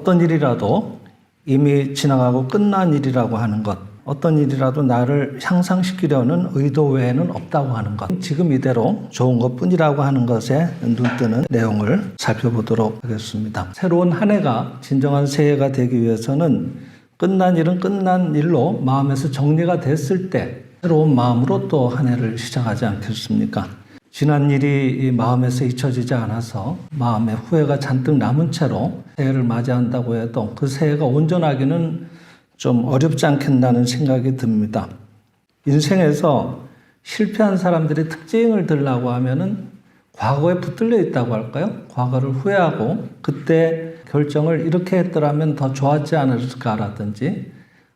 어떤 일이라도 이미 지나가고 끝난 일이라고 하는 것, 어떤 일이라도 나를 향상시키려는 의도 외에는 없다고 하는 것, 지금 이대로 좋은 것 뿐이라고 하는 것에 눈뜨는 내용을 살펴보도록 하겠습니다. 새로운 한 해가 진정한 새해가 되기 위해서는 끝난 일은 끝난 일로 마음에서 정리가 됐을 때 새로운 마음으로 또 한 해를 시작하지 않겠습니까? 지난 일이 이 마음에서 잊혀지지 않아서 마음에 후회가 잔뜩 남은 채로 새해를 맞이한다고 해도 그 새해가 온전하기는 좀 어렵지 않겠나는 생각이 듭니다. 인생에서 실패한 사람들의 특징을 들라고 하면은 과거에 붙들려 있다고 할까요? 과거를 후회하고 그때 결정을 이렇게 했더라면 더 좋았지 않을까라든지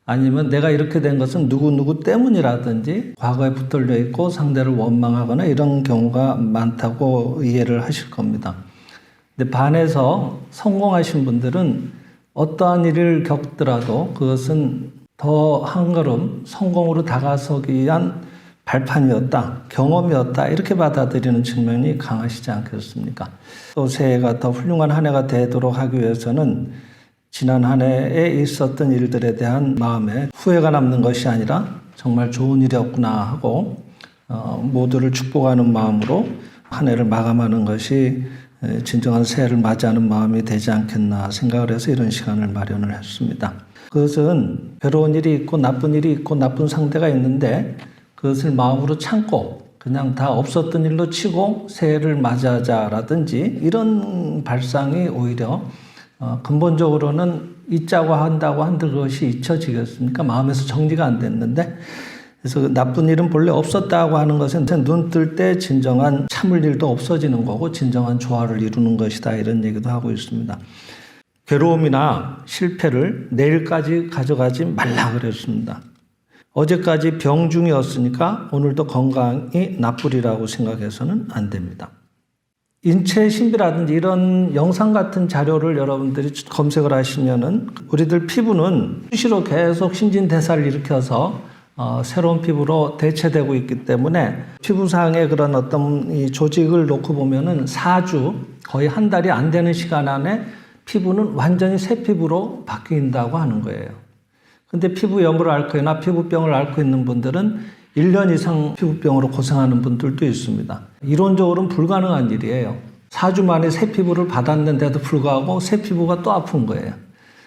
아니면 내가 이렇게 된 것은 누구누구 때문이라든지 과거에 붙들려 있고 상대를 원망하거나 이런 경우가 많다고 이해를 하실 겁니다. 근데 반해서 성공하신 분들은 어떠한 일을 겪더라도 그것은 더 한 걸음 성공으로 다가서기 위한 발판이었다, 경험이었다, 이렇게 받아들이는 측면이 강하시지 않겠습니까? 또 새해가 더 훌륭한 한 해가 되도록 하기 위해서는 지난 한 해에 있었던 일들에 대한 마음에 후회가 남는 것이 아니라 정말 좋은 일이었구나 하고 어, 모두를 축복하는 마음으로 한 해를 마감하는 것이 에, 진정한 새해를 맞이하는 마음이 되지 않겠나 생각을 해서 이런 시간을 마련을 했습니다. 그것은 괴로운 일이 있고 나쁜 일이 있고 나쁜 상대가 있는데 그것을 마음으로 참고 그냥 다 없었던 일로 치고 새해를 맞이하자라든지 이런 발상이 오히려 어, 근본적으로는 잊자고 한다고 한들 그것이 잊혀지겠습니까? 마음에서 정리가 안 됐는데 그래서 그 나쁜 일은 본래 없었다고 하는 것은 눈 뜰 때 진정한 참을 일도 없어지는 거고 진정한 조화를 이루는 것이다 이런 얘기도 하고 있습니다. 괴로움이나 실패를 내일까지 가져가지 말라 그랬습니다. 어제까지 병 중이었으니까 오늘도 건강이 나쁘리라고 생각해서는 안 됩니다. 인체 신비라든지 이런 영상 같은 자료를 여러분들이 검색을 하시면은 우리들 피부는 수시로 계속 신진대사를 일으켜서 어, 새로운 피부로 대체되고 있기 때문에 피부상의 그런 어떤 이 조직을 놓고 보면은 4주 거의 한 달이 안 되는 시간 안에 피부는 완전히 새 피부로 바뀐다고 하는 거예요. 근데 피부 염을 앓고 있나 피부병을 앓고 있는 분들은 1년 이상 피부병으로 고생하는 분들도 있습니다. 이론적으로는 불가능한 일이에요. 4주 만에 새 피부를 받았는데도 불구하고 새 피부가 또 아픈 거예요.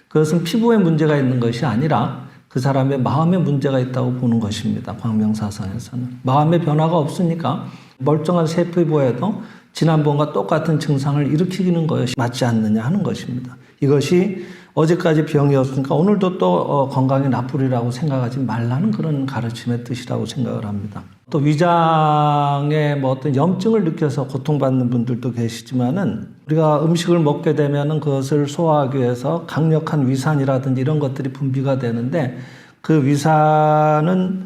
그것은 피부에 문제가 있는 것이 아니라 그 사람의 마음에 문제가 있다고 보는 것입니다. 광명사상에서는. 마음의 변화가 없으니까 멀쩡한 새 피부에도 지난번과 똑같은 증상을 일으키는 것이 맞지 않느냐 하는 것입니다. 이것이 어제까지 병이었으니까 오늘도 또 어, 건강이 나쁘리라고 생각하지 말라는 그런 가르침의 뜻이라고 생각을 합니다. 또 위장에 뭐 어떤 염증을 느껴서 고통받는 분들도 계시지만은 우리가 음식을 먹게 되면은 그것을 소화하기 위해서 강력한 위산이라든지 이런 것들이 분비가 되는데 그 위산은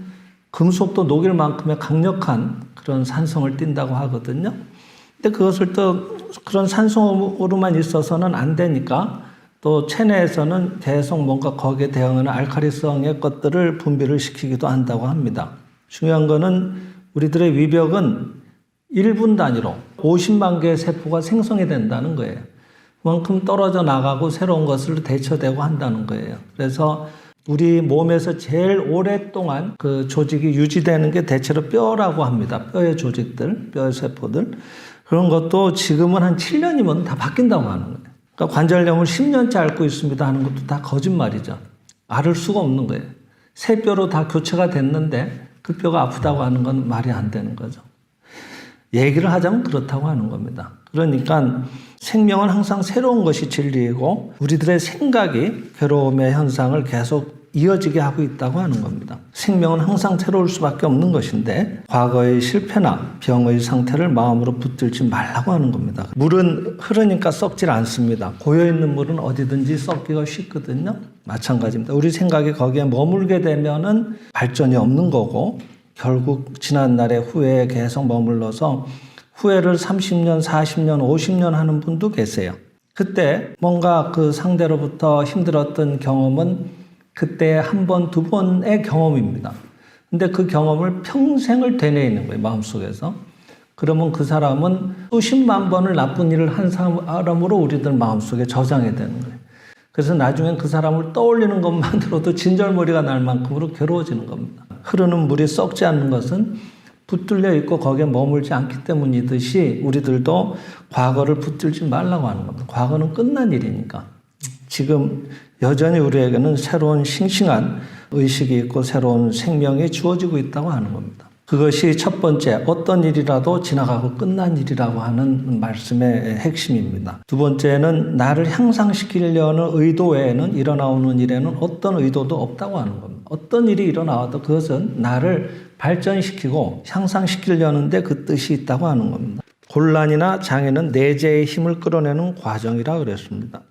금속도 녹일 만큼의 강력한 그런 산성을 띈다고 하거든요. 근데 그것을 또 그런 산성으로만 있어서는 안 되니까 또 체내에서는 계속 뭔가 거기에 대응하는 알카리성의 것들을 분비를 시키기도 한다고 합니다. 중요한 거는 우리들의 위벽은 1분 단위로 50만 개의 세포가 생성이 된다는 거예요. 그만큼 떨어져 나가고 새로운 것을 대처되고 한다는 거예요. 그래서 우리 몸에서 제일 오랫동안 그 조직이 유지되는 게 대체로 뼈라고 합니다. 뼈의 조직들, 뼈의 세포들. 그런 것도 지금은 한 7년이면 다 바뀐다고 하는 거예요. 그러니까 관절염을 10년째 앓고 있습니다 하는 것도 다 거짓말이죠. 앓을 수가 없는 거예요. 새 뼈로 다 교체가 됐는데 그 뼈가 아프다고 하는 건 말이 안 되는 거죠. 얘기를 하자면 그렇다고 하는 겁니다. 그러니까 생명은 항상 새로운 것이 진리이고 우리들의 생각이 괴로움의 현상을 계속 이어지게 하고 있다고 하는 겁니다. 생명은 항상 새로울 수밖에 없는 것인데 과거의 실패나 병의 상태를 마음으로 붙들지 말라고 하는 겁니다. 물은 흐르니까 썩질 않습니다. 고여 있는 물은 어디든지 썩기가 쉽거든요. 마찬가지입니다. 우리 생각이 거기에 머물게 되면은 발전이 없는 거고 결국 지난 날의 후회에 계속 머물러서 후회를 30년, 40년, 50년 하는 분도 계세요. 그때 뭔가 그 상대로부터 힘들었던 경험은 그때 한 번, 두 번의 경험입니다. 근데 그 경험을 평생을 되뇌이는 거예요, 마음속에서. 그러면 그 사람은 수십만 번을 나쁜 일을 한 사람으로 우리들 마음속에 저장이 되는 거예요. 그래서 나중엔 그 사람을 떠올리는 것만으로도 진절머리가 날 만큼으로 괴로워지는 겁니다. 흐르는 물이 썩지 않는 것은 붙들려 있고 거기에 머물지 않기 때문이듯이 우리들도 과거를 붙들지 말라고 하는 겁니다. 과거는 끝난 일이니까. 지금 여전히 우리에게는 새로운 싱싱한 의식이 있고 새로운 생명이 주어지고 있다고 하는 겁니다. 그것이 첫 번째, 어떤 일이라도 지나가고 끝난 일이라고 하는 말씀의 핵심입니다. 두 번째는 나를 향상시키려는 의도 외에는 일어나오는 일에는 어떤 의도도 없다고 하는 겁니다. 어떤 일이 일어나와도 그것은 나를 발전시키고 향상시키려는데 그 뜻이 있다고 하는 겁니다. 곤란이나 장애는 내재의 힘을 끌어내는 과정이라 그랬습니다.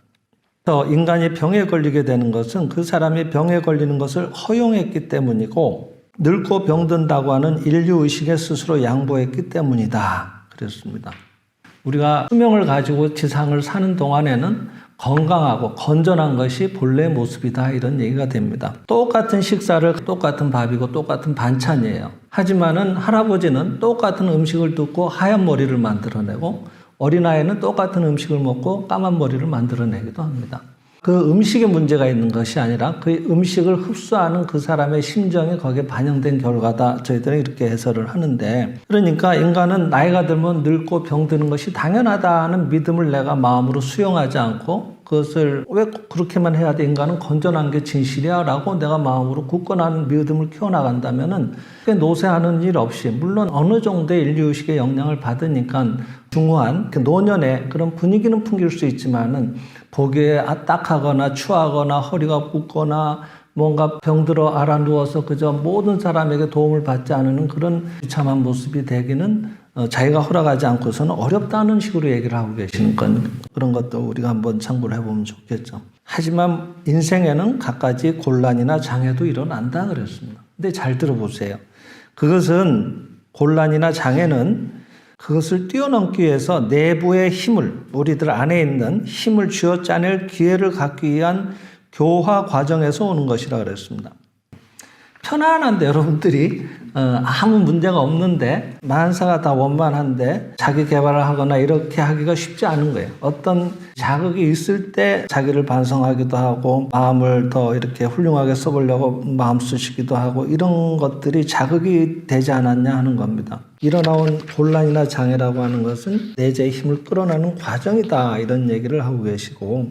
인간이 병에 걸리게 되는 것은 그 사람이 병에 걸리는 것을 허용했기 때문이고 늙고 병든다고 하는 인류 의식에 스스로 양보했기 때문이다. 그랬습니다. 우리가 수명을 가지고 지상을 사는 동안에는 건강하고 건전한 것이 본래의 모습이다 이런 얘기가 됩니다. 똑같은 식사를 똑같은 밥이고 똑같은 반찬이에요. 하지만은 할아버지는 똑같은 음식을 듣고 하얀 머리를 만들어내고 어린아이는 똑같은 음식을 먹고 까만 머리를 만들어내기도 합니다. 그 음식에 문제가 있는 것이 아니라 그 음식을 흡수하는 그 사람의 심정이 거기에 반영된 결과다. 저희들은 이렇게 해설을 하는데 그러니까 인간은 나이가 들면 늙고 병드는 것이 당연하다는 믿음을 내가 마음으로 수용하지 않고 그것을 왜꼭 그렇게만 해야 돼? 인간은 건전한 게 진실이야. 라고 내가 마음으로 굳건한 믿음을 키워나간다면은 노쇠하는 일 없이 물론 어느 정도의 인류의식의 영향을 받으니까 중후한 그 노년의 그런 분위기는 풍길 수 있지만은 보기에 아, 딱하거나 추하거나 허리가 굽거나 뭔가 병들어 알아 누워서 그저 모든 사람에게 도움을 받지 않는 그런 비참한 모습이 되기는 어, 자기가 허락하지 않고서는 어렵다는 식으로 얘기를 하고 계시는 건 그런 것도 우리가 한번 참고를 해보면 좋겠죠. 하지만 인생에는 갖가지 곤란이나 장애도 일어난다 그랬습니다. 근데 잘 들어보세요. 그것은 곤란이나 장애는 그것을 뛰어넘기 위해서 내부의 힘을 우리들 안에 있는 힘을 쥐어 짜낼 기회를 갖기 위한 교화 과정에서 오는 것이라 그랬습니다. 편안한데 여러분들이 어, 아무 문제가 없는데 만사가 다 원만한데 자기 개발을 하거나 이렇게 하기가 쉽지 않은 거예요. 어떤 자극이 있을 때 자기를 반성하기도 하고 마음을 더 이렇게 훌륭하게 써보려고 마음 쓰시기도 하고 이런 것들이 자극이 되지 않았냐 하는 겁니다. 일어나온 곤란이나 장애라고 하는 것은 내재의 힘을 끌어내는 과정이다 이런 얘기를 하고 계시고